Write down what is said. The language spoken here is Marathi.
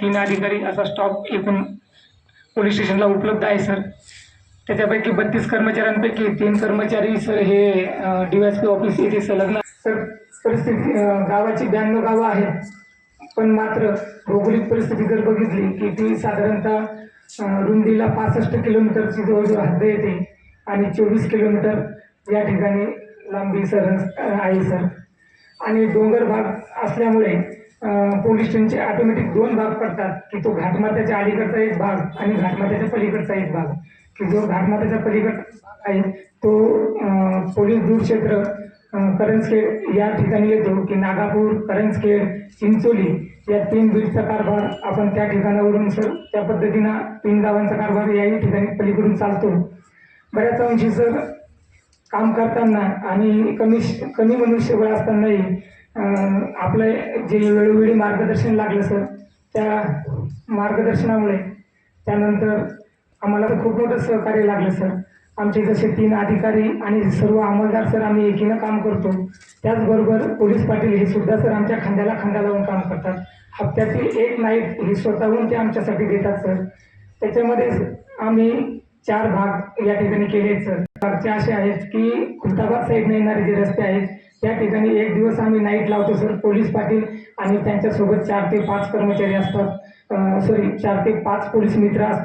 तीन अधिकारी असा स्टॉप एकूण पोलीस स्टेशनला उपलब्ध आहे सर त्याच्यापैकी बत्तीस कर्मचाऱ्यांपैकी तीन कर्मचारी सर हे डी एस पी ऑफिस येथे संलग्न सर परिस्थिती गावाची ब्याण्णव गावं आहेत. पण मात्र भौगोलिक परिस्थिती जर बघितली की ती साधारणतः रुंदीला पासष्ट किलोमीटरची जवळजवळ हद्द येते आणि चोवीस किलोमीटर या ठिकाणी लांबी सर आहे सर आणि डोंगर भाग असल्यामुळे पोलीस स्टेशनचे ऑटोमॅटिक दोन भाग पडतात की तो घाटमात्याच्या अलीकडचा एक भाग आणि घाटमाथ्याच्या पलीकडचा एक भाग. की जो घाटमाथ्याच्या पलीकडचा भाग आहे तो पोलीस दूर क्षेत्र करंजखेड या ठिकाणी येतो की नागापूर करंजखेड चिंचोली या तीन बीडचा कारभार आपण त्या ठिकाणावरून सर त्या पद्धतीनं तीन गावांचा कारभार याही ठिकाणी पलीकडून चालतो. बऱ्याच अंशी सर काम करताना आणि कमी कमी मनुष्यबळ असतानाही आपलं जे वेळोवेळी मार्गदर्शन लागलं सर त्या मार्गदर्शनामुळे. त्यानंतर आम्हाला तर खूप मोठं सहकार्य लागलं सर आमचे जसे तीन अधिकारी आणि सर्व अंमलदार सर आम्ही एकीनं काम करतो. त्याचबरोबर पोलीस पाटील हे सुद्धा सर आमच्या खांद्याला खांदा लावून काम करतात. हप्त्यातील एक नाईट हे स्वतःहून ते आमच्यासाठी देतात सर त्याच्यामध्ये आम्ही चार भाग या ठिकाणी केले आहेत सर भागचे असे आहेत की खुलताबाद साईडने येणारे जे रस्ते आहेत त्या ठिकाणी एक दिवस आम्ही नाईट लावतो सर पोलीस पाटील आणि त्यांच्यासोबत चार ते पाच कर्मचारी असतात. सॉरी चार ते पाच पोलीस मित्र असतात.